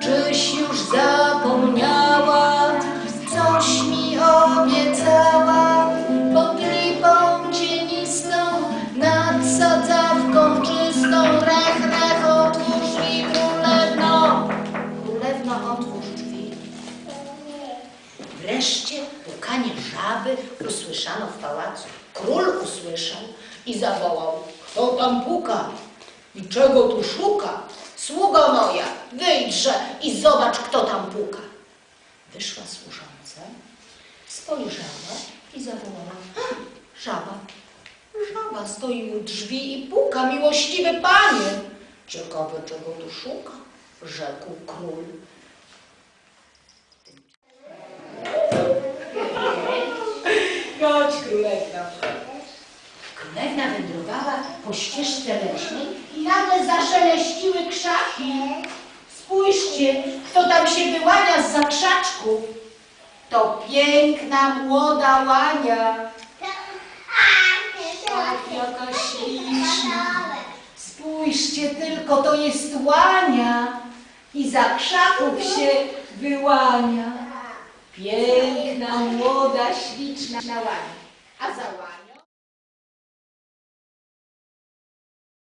czyś już zapomniała, coś mi obiecała, pod lipą cienistą, nad sadzawką czystą, rech, rech, otwórz drzwi, królewno, królewno, otwórz drzwi. Wreszcie pukanie żaby usłyszano w pałacu. Król usłyszał i zawołał: Kto tam puka? I czego tu szuka? Sługo moja, wyjdźże i zobacz, kto tam puka. Wyszła służąca, spojrzała i zawołała: "A, Żaba, żaba stoi u drzwi i puka, miłościwy panie. Ciekawe, czego tu szuka, rzekł król. Chodź, królewna. Królewna wędrowała po ścieżce leśnej i nagle zaszeleściły krzaki. Spójrzcie, kto tam się wyłania z krzaczków. To piękna młoda łania. Ach, jaka śliczna. Spójrzcie tylko, to jest łania i za krzaków się wyłania. Piękna, młoda, śliczna łania. A za łanią